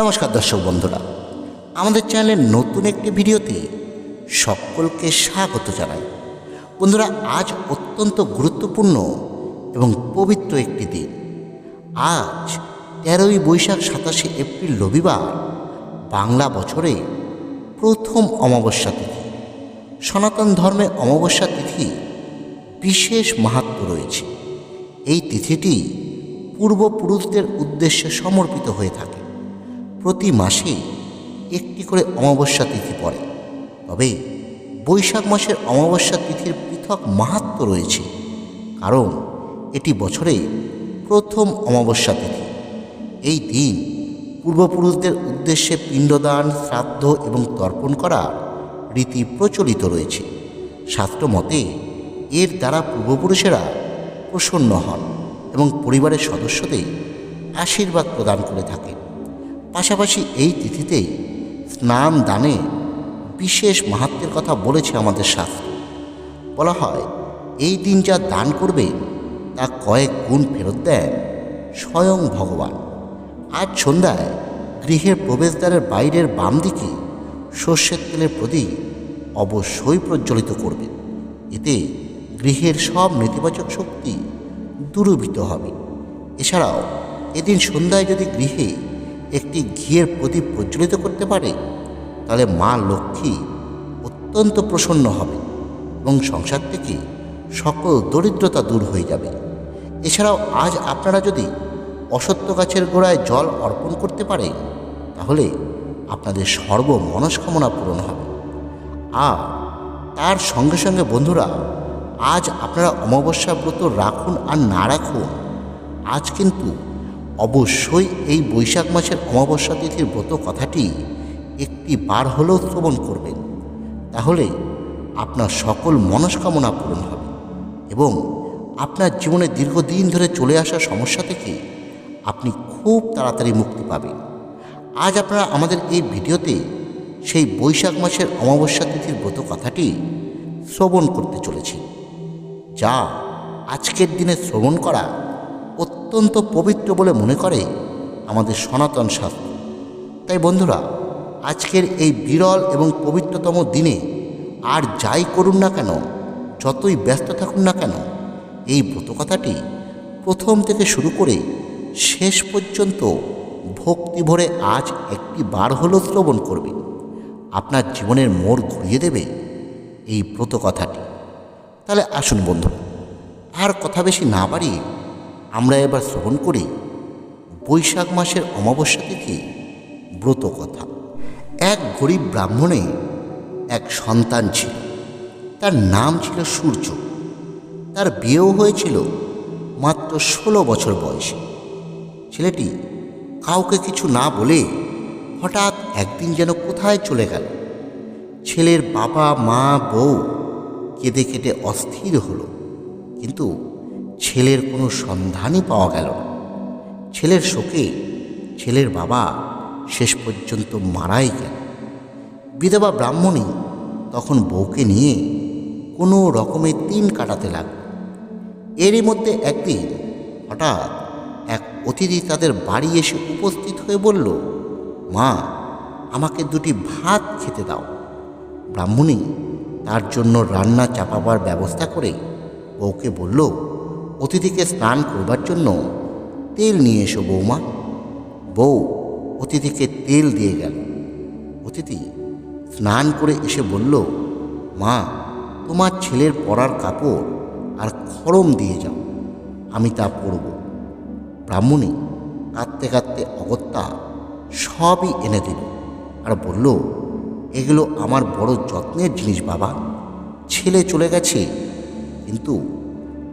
নমস্কার দর্শক বন্ধুরা, আমাদের চ্যানেলের নতুন একটি ভিডিওতে সকলকে স্বাগত জানাই। বন্ধুরা, আজ অত্যন্ত গুরুত্বপূর্ণ এবং পবিত্র একটি দিন। আজ তেরোই বৈশাখ সাতাশে এপ্রিল রবিবার, বাংলা বছরে প্রথম অমাবস্যা তিথি। সনাতন ধর্মে অমাবস্যা তিথি বিশেষ মাহাত্ম রয়েছে। এই তিথিটি পূর্বপুরুষদের উদ্দেশ্যে সমর্পিত হয়ে থাকে। প্রতি মাসে একটি করে অমাবস্যা তিথি পড়ে। তবে বৈশাখ মাসের অমাবস্যা তিথির পৃথক মাহাত্ম রয়েছে। কারণ এটি বছরে প্রথম অমাবস্যা তিথি। এই দিন পূর্বপুরুষদের উদ্দেশ্যে পিণ্ডদান, শ্রাদ্ধ এবং তর্পণ করা রীতি প্রচলিত রয়েছে। শাস্ত্র মতে এর দ্বারা পূর্বপুরুষেরা প্রসন্ন হন এবং পরিবারের সদস্যদের আশীর্বাদ প্রদান করে থাকেন। পাশাপাশি এই তিথিতে স্নান, দানে বিশেষ মাহাত্মের কথা বলেছে আমাদের শাস্ত্র। বলা হয়, এই দিন যা দান করবে, তা কয়েক গুণ ফেরত দেন স্বয়ং ভগবান। আজ সন্ধ্যায় গৃহের প্রবেশদ্বারের বাইরের বাম দিকে সর্ষের তেলের প্রদীপ অবশ্যই প্রজ্বলিত করবে। এতে গৃহের সব নেতিবাচক শক্তি দূরীভূত হবে। এছাড়াও, এদিন সন্ধ্যায় যদি গৃহে একটি ঘিয়ের প্রদীপ প্রজ্বলিত করতে পারে, তাহলে মা লক্ষ্মী অত্যন্ত প্রসন্ন হবে এবং সংসার থেকে সকল দরিদ্রতা দূর হয়ে যাবে। এছাড়াও আজ আপনারা যদি অসত্য গাছের গোড়ায় জল অর্পণ করতে পারে তাহলে আপনাদের সর্ব মনস্কামনা পূরণ হবে। আর তার সঙ্গে সঙ্গে বন্ধুরা, আজ আপনারা অমাবস্যা ব্রত রাখুন আর না রাখুন, আজ কিন্তু অবশ্যই এই বৈশাখ মাসের অমাবস্যা তিথির ব্রত কথাটি একটি বার হলেও শ্রবণ করবেন। তাহলে আপনার সকল মনস্কামনা পূরণ হবে এবং আপনার জীবনে দীর্ঘদিন ধরে চলে আসা সমস্যা থেকে আপনি খুব তাড়াতাড়ি মুক্তি পাবেন। আজ আপনারা আমাদের এই ভিডিওতে সেই বৈশাখ মাসের অমাবস্যা তিথির ব্রত কথাটি শ্রবণ করতে চলেছি। যা আজকের দিনে শ্রবণ করা অত্যন্ত পবিত্র বলে মনে করে আমাদের সনাতন শাস্ত্র। তাই বন্ধুরা, আজকের এই বিরল এবং পবিত্রতম দিনে আর যাই করুন না কেন, যতই ব্যস্ত থাকুন না কেন, এই ব্রতকথাটি প্রথম থেকে শুরু করে শেষ পর্যন্ত ভক্তি ভরে আজ একটি বার হলো শ্রবণ করবেন। আপনার জীবনের মোড় ঘুরিয়ে দেবে এই ব্রতকথাটি। তাহলে আসুন বন্ধু আর কথা বেশি না বাড়িয়ে আমরা এবার শ্রবণ করি বৈশাখ মাসের অমাবস্যা থেকে ব্রত কথা। এক গরিব ব্রাহ্মণে এক সন্তান ছিল। তার নাম ছিল সূর্য। তার বিয়েও হয়েছিল মাত্র ষোলো বছর বয়সে। ছেলেটি কাউকে কিছু না বলে হঠাৎ একদিন যেন কোথায় চলে গেল। ছেলের বাবা, মা, বউ কেঁদে কেটে অস্থির হলো। কিন্তু ছেলের কোনো সন্ধানই পাওয়া গেল ছেলের শোকে ছেলের বাবা শেষ পর্যন্ত মারাই গেল। বিধবা ব্রাহ্মণী তখন বউকে নিয়ে কোনো রকমে দিন কাটাতে লাগল। এরই মধ্যে একদিন হঠাৎ এক অতিথি তাদের বাড়ি এসে উপস্থিত হয়ে বলল, মা, আমাকে দুটি ভাত খেতে দাও। ব্রাহ্মণী তার জন্য রান্না চাপাবার ব্যবস্থা করে বউকে বলল অতিথিকে স্নান করবার জন্য তেল নিয়ে এসো বৌমা। বউ অতিথিকে তেল দিয়ে গেল। অতিথি স্নান করে এসে বলল, মা, তোমার ছেলের পরার কাপড় আর খরম দিয়ে যাও, আমি তা পরব। ব্রাহ্মণী কাঁদতে কাঁদতে অগত্যা সবই এনে দিল আর বলল, এগুলো আমার বড় যত্নের জিনিস বাবা, ছেলে চলে গেছে, কিন্তু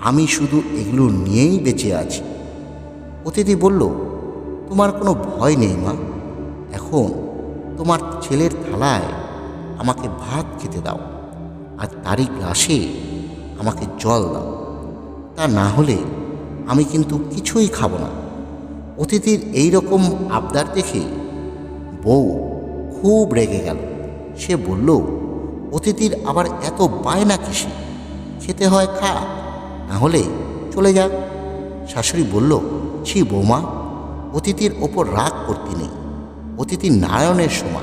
আমি শুধু এগুলো নিয়েই বেঁচে আছি। অতিথি বলল, তোমার কোনো ভয় নেই মা। এখন তোমার ছেলের থালায় আমাকে ভাত খেতে দাও আর তারই গ্লাসে আমাকে জল দাও। তা না হলে আমি কিন্তু কিছুই খাব না। অতিথির এই রকম আবদার দেখে বউ খুব রেগে গেল। সে বলল, অতিথির আবার এত বায়না কিসে? খেতে হয় খা। না হলে চলে যাক শাশুড়ি বলল, ছি বৌমা, অতিথির ওপর রাগ করতে নেই। অতিথি নারায়ণের সমান।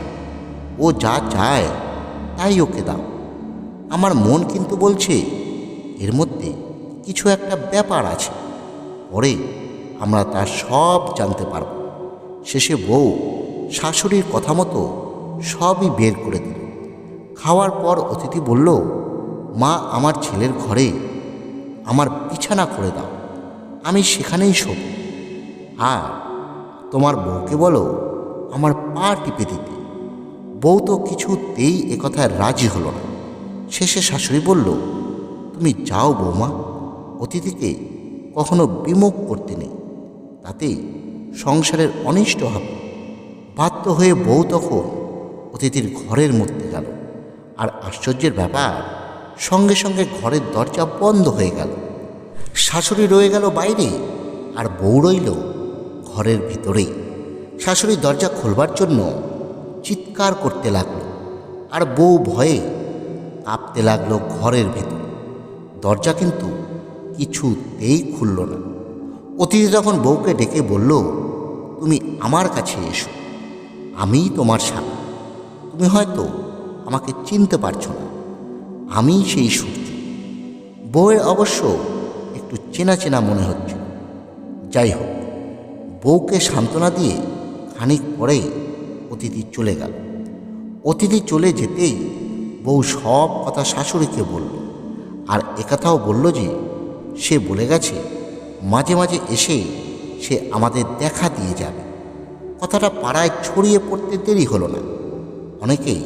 ও যা চায়, তাই ওকে দাও। আমার মন কিন্তু বলছে, এর মধ্যে কিছু একটা ব্যাপার আছে। পরে আমরা তার সব জানতে পারব। শেষে বউ শাশুড়ির কথা মতো সবই বের করে দিল। খাওয়ার পর অতিথি বলল, মা, আমার ছেলের ঘরে আমার বিছানা করে দাও। আমি সেখানেই শোব। আর তোমার বউকে বলো, আমার পা টিপে দিতে। বউ তো কিছুতেই একথায় রাজি হলো না। শেষে শাশুড়ি বলল, তুমি যাও বৌমা, অতিথিকে কখনো বিমুখ করতে নেই। তাতে সংসারের অনিষ্ট হবে। বাধ্য হয়ে বউ তখন অতিথির ঘরের মধ্যে গেল। আর আশ্চর্যের ব্যাপার সঙ্গে সঙ্গে ঘরের দরজা বন্ধ হয়ে গেল। শাশুড়ি রয়ে গেল বাইরে আর বউ রইল ঘরের ভিতরেই। শাশুড়ি দরজা খোলবার জন্য চিৎকার করতে লাগল আর বউ ভয়ে কাঁপতে লাগল ঘরের ভেতর। দরজা কিন্তু কিছুতেই খুলল না। অতিথি তখন বউকে ডেকে বলল, তুমি আমার কাছে এসো। আমিই তোমার স্বামী। তুমি হয়তো আমাকে চিনতে পারছ না। আমি সেই সূর্য বউয়ের অবশ্য একটু চেনা চেনা মনে হচ্ছে। যাই হোক, বউকে সান্ত্বনা দিয়ে খানিক পরে অতিথি চলে গেল। অতিথি চলে যেতেই বউ সব কথা শাশুড়িকে বলল, আর একথাও বলল যে, সে বলে গেছে, মাঝে মাঝে এসে সে আমাদের দেখা দিয়ে যাবে। কথাটা পাড়ায় ছড়িয়ে পড়তে দেরি হলো না। অনেকেই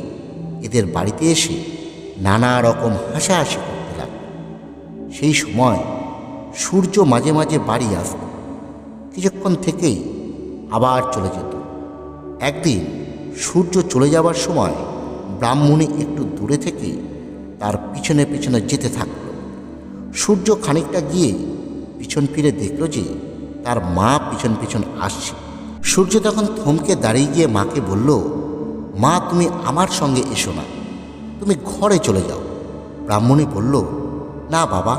এদের বাড়িতে এসে নানা রকম হাসাহাসি করতে লাগল সেই সময় সূর্য মাঝে মাঝে বাড়ি আসত। কিছুক্ষণ থেকেই আবার চলে যেত। একদিন সূর্য চলে যাবার সময় ব্রাহ্মণী একটু দূরে থেকে তার পিছনে পিছনে যেতে থাকল। সূর্য খানিকটা গিয়ে পিছন ফিরে দেখল যে তার মা পিছন পিছন আসছে। সূর্য তখন থমকে দাঁড়িয়ে গিয়ে মাকে বলল, মা, তুমি আমার সঙ্গে এসো না। তুমি ঘরে চলে যাও। ব্রাহ্মণী বলল, না বাবা,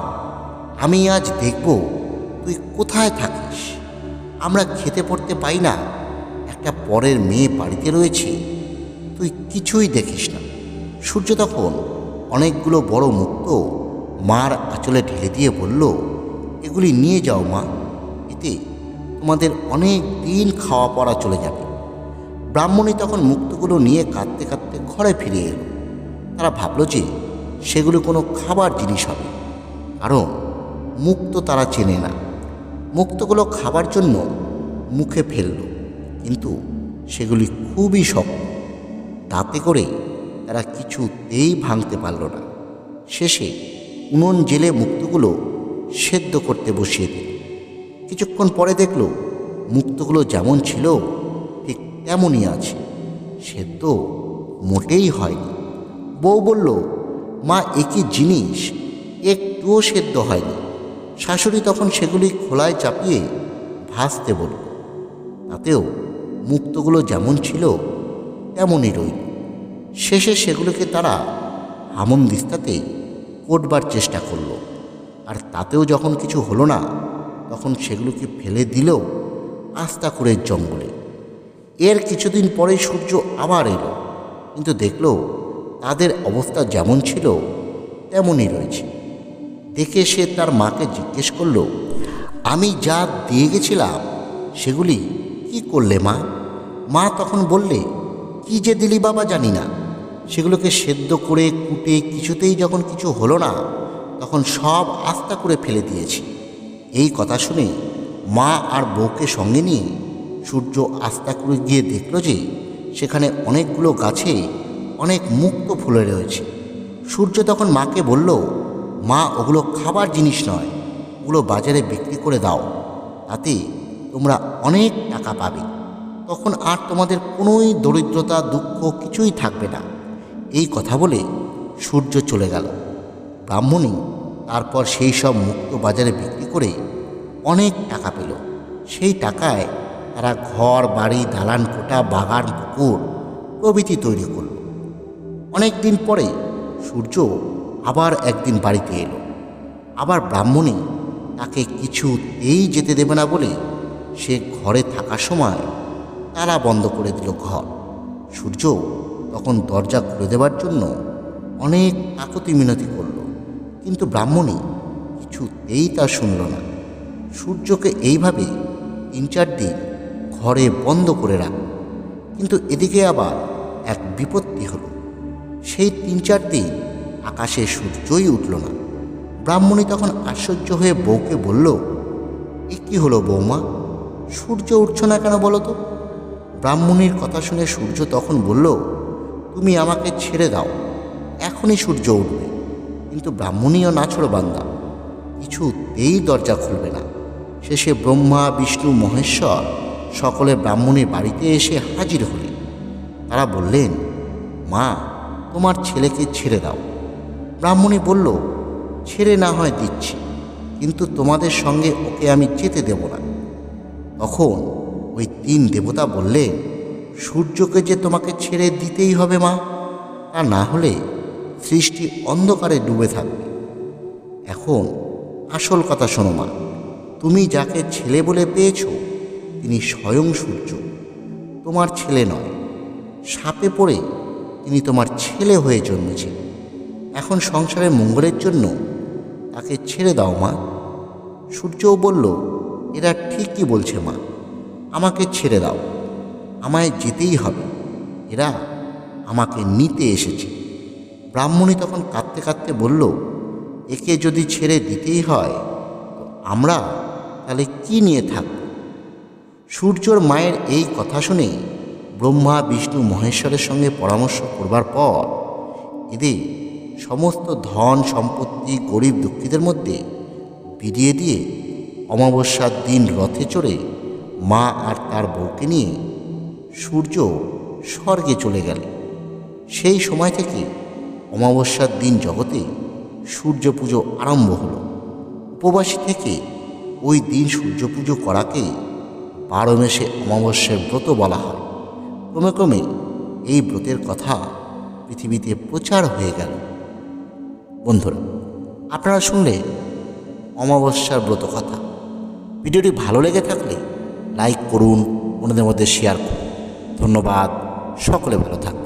আমি আজ দেখব তুই কোথায় থাকিস। আমরা খেতে পড়তে পাই না। একটা পরের মেয়ে বাড়িতে রয়েছে। তুই কিছুই দেখিস না। সূর্য তখন অনেকগুলো বড় মুক্ত মার আঁচলে ঢেলে দিয়ে বলল, এগুলি নিয়ে যাও মা, এতে তোমাদের অনেক দিন খাওয়া পড়া চলে যাবে। ব্রাহ্মণী তখন মুক্তগুলো নিয়ে কাঁদতে কাঁদতে ঘরে ফিরে এলো। তারা ভাবল যে সেগুলো কোনো খাবার জিনিস হবে। কারণ মুক্ত তারা চেনে না। মুক্তগুলো খাবার জন্য মুখে ফেলল। কিন্তু সেগুলি খুবই শক্ত। তাতে করে তারা কিছুতেই ভাঙতে পারল না। শেষে উনুন জেলে মুক্তগুলো সেদ্ধ করতে বসিয়ে দিল। কিছুক্ষণ পরে দেখল মুক্তগুলো যেমন ছিল, ঠিক তেমনই আছে। সেদ্ধ মোটেই হয়নি। বউ বলল, মা একই জিনিস? একটুও সেদ্ধ হয়নি। শাশুড়ি তখন সেগুলি খোলায় চাপিয়ে ভাসতে বলল, তাতেও মুক্তগুলো যেমন ছিল, তেমনই রইল। শেষে সেগুলোকে তারা হামন দিস্তাতে কোটবার চেষ্টা করল, আর তাতেও যখন কিছু হলো না, তখন সেগুলোকে ফেলে দিল আস্তা করে জঙ্গলে। এর কিছুদিন পরে সূর্য আবার এলো, কিন্তু দেখল তাদের অবস্থা যেমন ছিল, তেমনই রয়েছে। দেখে সে তার মাকে জিজ্ঞেস করল, আমি যা দিয়ে গেছিলাম, সেগুলি কি করলে মা? মা তখন বললে, কি যে দিলি বাবা জানি না। সেগুলোকে সেদ্ধ করে, কুটে কিছুতেই যখন কিছু হলো না, তখন সব আস্তা করে ফেলে দিয়েছি। এই কথা শুনে মা আর বউকে সঙ্গে নিয়ে সূর্য আস্তা করে গিয়ে দেখল যে, সেখানে অনেকগুলো গাছে অনেক মুক্ত ফুলে রয়েছে। সূর্য তখন মাকে বলল, মা, ওগুলো খাবার জিনিস নয়, ওগুলো বাজারে বিক্রি করে দাও, তাতে তোমরা অনেক টাকা পাবে। তখন আর তোমাদের কোনোই দরিদ্রতা, দুঃখ কিছুই থাকবে না। এই কথা বলে সূর্য চলে গেল। ব্রাহ্মণী তারপর সেই সব মুক্ত বাজারে বিক্রি করে অনেক টাকা পেল। সেই টাকায় তারা ঘর, বাড়ি, দালান কোটা বাগান, পুকুর প্রভৃতি তৈরি করল। অনেক দিন পরে সূর্য আবার একদিন বাড়িতে এলো। আবার ব্রাহ্মণী তাকে কিছুতেই যেতে দেবে না বলে সে ঘরে থাকার সময় তালা বন্ধ করে দিল ঘর। সূর্য তখন দরজা খুলে দেওয়ার জন্য অনেক কাকতি মিনতি করল, কিন্তু ব্রাহ্মণী কিছুতেই তা শুনল না। সূর্যকে এইভাবে তিন চার দিন ঘরে বন্ধ করে রাখল, কিন্তু এদিকে আবার এক বিপত্তি হলো। সেই তিন চার দিন আকাশে সূর্যই উঠল না। ব্রাহ্মণী তখন আশ্চর্য হয়ে বউকে বলল, এ কী হলো বৌমা সূর্য উঠছ না কেন বলো তো? ব্রাহ্মণীর কথা শুনে সূর্য তখন বলল, তুমি আমাকে ছেড়ে দাও, এখনই সূর্য উঠবে। কিন্তু ব্রাহ্মণীও নাছড় বান্দা কিছুতেই দরজা খুলবে না। শেষে ব্রহ্মা, বিষ্ণু, মহেশ্বর সকলে ব্রাহ্মণীর বাড়িতে এসে হাজির হলেন। তারা বললেন, মা তোমার ছেলেকে ছেড়ে দাও। ব্রাহ্মণী বলল, ছেড়ে না হয় দিচ্ছি, কিন্তু তোমাদের সঙ্গে ওকে আমি যেতে দেব না। তখন ওই তিন দেবতা বললে, সূর্যকে যে তোমাকে ছেড়ে দিতেই হবে মা, তা না হলে সৃষ্টি অন্ধকারে ডুবে থাকবে। এখন আসল কথা শোনো মা, তুমি যাকে ছেলে বলে পেয়েছ, তিনি স্বয়ং সূর্য। তোমার ছেলে নয়, সাপে পড়ে তিনি তোমার ছেলে হয়ে জন্মেছে এখন সংসারের মঙ্গলের জন্য তাকে ছেড়ে দাও মা। সূর্যও বলল, এরা ঠিকই বলছে মা, আমাকে ছেড়ে দাও। আমায় যেতেই হবে। এরা আমাকে নিতে এসেছে। ব্রাহ্মণী তখন কাঁদতে কাঁদতে বলল, একে যদি ছেড়ে দিতেই হয়, তো আমরা তাহলে কি নিয়ে থাকব? সূর্যর মায়ের এই কথা শুনে ব্রহ্মা, বিষ্ণু, মহেশ্বরের সঙ্গে পরামর্শ করবার পর এদের সমস্ত ধন, সম্পত্তি, গরিব, দুঃখীদের মধ্যে বিরিয়ে দিয়ে অমাবস্যার দিন রথে চড়ে মা আর তার বউকে নিয়ে সূর্য স্বর্গে চলে গেল। সেই সময় থেকে অমাবস্যার দিন জগতে সূর্য পুজো আরম্ভ হলো। উপবাসী থেকে ওই দিন সূর্য পুজো করাকে বারো মেশে অমাবস্যার ব্রত বলা হয়। ক্রমে ক্রমে এই ব্রতের কথা পৃথিবীতে প্রচার হয়ে গেল। বন্ধুরা, আপনারা শুনলে অমাবস্যার ব্রত কথা। ভিডিওটি ভালো লেগে থাকলে লাইক করুন, অন্যদের মধ্যে শেয়ার করুন। ধন্যবাদ, সকলে ভালো থাকুন।